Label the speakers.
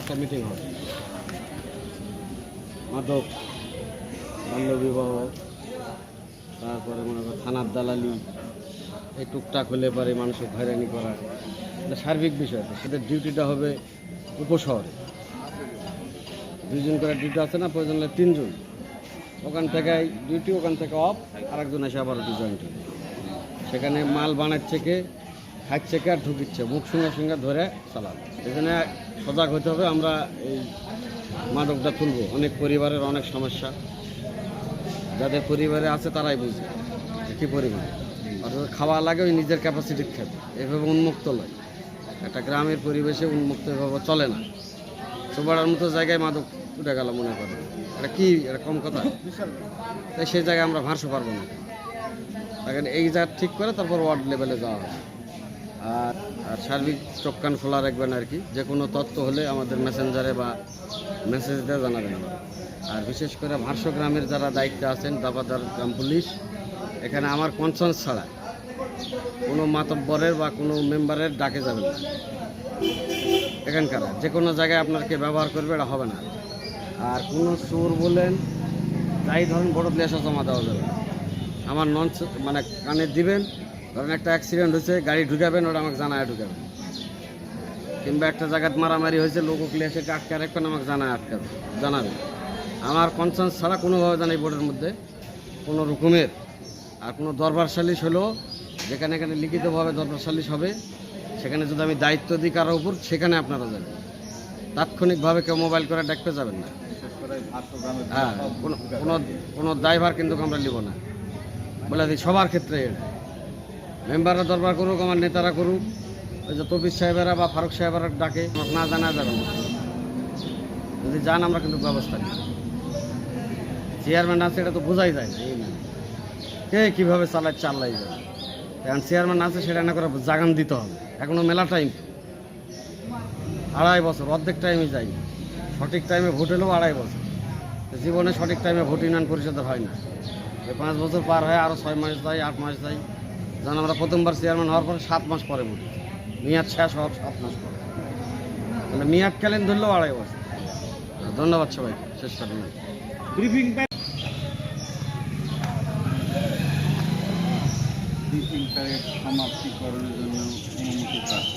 Speaker 1: একটা মিটিং হবে। মাদক, বাল্যবিবাহ, তারপরে মনে করো থানার দালালি, এই টুকটাক হলে পারে মানুষকে হয়রানি করা, এটা সার্বিক বিষয় সেটা ডিউটিটা হবে উপশহরে। দুইজন করে ডিউটি আছে না, প্রয়োজন হলে তিনজন। ওখান থেকে ডিউটি ওখান থেকে অফ আরেকজন এসে আবার হবে সেখানে মাল বানাচ্ছে কে? খাচ্ছে আর ঢুকিচ্ছে, মুখ সঙ্গে সঙ্গে ধরে চালাবে। এখানে সজাগ হতে হবে, আমরা এই মাদকটা তুলবো। অনেক পরিবারের অনেক সমস্যা। যাদের পরিবারে আছে তারাই বুঝবে কী পরিমাণ। অর্থাৎ খাওয়া লাগে ওই নিজের ক্যাপাসিটির খেতে। এভাবে উন্মুক্ত নয় একটা গ্রামের পরিবেশে উন্মুক্ত এভাবে চলে না। সুবাড়ার মতো জায়গায় মাদক উঠে গেল মনে করেন। এটা কি? এটা কম কথা। তাই সেই জায়গায় আমরা ভারসা পারব না। এই জায়গা ঠিক করে তারপর ওয়ার্ড লেভেলে যাওয়া হবে। আর আর সার্বিক চোখ কান খোলা রাখবেন আর কি। যে কোনো তথ্য হলে আমাদের মেসেঞ্জারে বা মেসেজ দিয়ে জানাবেন আর বিশেষ করে ভারসা গ্রামের যারা দায়িত্বে আছেন, দাবাদার গ্রাম পুলিশ, এখানে আমার কনসার্ন ছাড়া কোনো মাতব্বরের বা কোনো মেম্বারের ডাকে যাবেন না। এখানকার, যে কোনো জায়গায় আপনাকে ব্যবহার করবে, এটা হবে না। আর কোনো সুর বলেন, যাই ধরুন, বড় প্লেসে জমা দেওয়া যাবে আমার নন মানে কানে দিবেন ধরেন একটা অ্যাক্সিডেন্ট হয়েছে, গাড়ি ঢুকাবেন ওটা আমাকে জানায় ঢুকাবেন। কিংবা একটা জায়গায় মারামারি হয়েছে, লোক ক্লিয়াসে আটকে রাখবেন আমাকে জানায় আটকাবে জানাবেন আমার কনসার্ন ছাড়া কোনোভাবে জানাই বোর্ডের মধ্যে। কোনো রকমের আর কোনো দরবার সালিশ হলো, যেখানে এখানে লিখিতভাবে দরবার সালিশ হবে, সেখানে যদি আমি দায়িত্ব দিই কারোর উপর, সেখানে আপনারা যাবেন। তাৎক্ষণিকভাবে কেউ মোবাইল করে ডাকতে যাবেন না। হ্যাঁ কোনো কোনো দায়ভার কিন্তু আমরা নিব না। বলে দিই, সবার ক্ষেত্রে। মেম্বাররা দরবার করুক, আমার নেতারা করুক, ওই যে তফিস সাহেবেরা বা ফারুক সাহেবেরা ডাকে না জানা যাবে যদি যান, আমরা কিন্তু ব্যবস্থা নিই চেয়ারম্যান আছে, এটা তো বোঝাই যায় না, এই না। কে কীভাবে চালায়, চাল্লাই যাবে এখন চেয়ারম্যান আছে, সেটা না করে জাগান দিতে হবে। এখনও মেলা টাইম আড়াই বছর, অর্ধেক টাইমে যাই সঠিক টাইমে ভোট এলেও আড়াই বছর। জীবনে সঠিক টাইমে ভোট ইউনিয়ন পরিষদের হয় না। পাঁচ বছর পার হয় আরও ছয় মাস যাই আট মাস যাই যখন আমরা প্রথমবার চেয়ারম্যান হওয়ার পরে সাত মাস পরে বলি মেয়াদ শেষ হওয়ার সাত মাস পরে। মানে মেয়াদকালীন ধরলেও আড়াই বছর। ধন্যবাদ সবাই শেষ
Speaker 2: পর্যন্ত সমাপ্তিকরণের জন্য অনুমতি প্রাপ্ত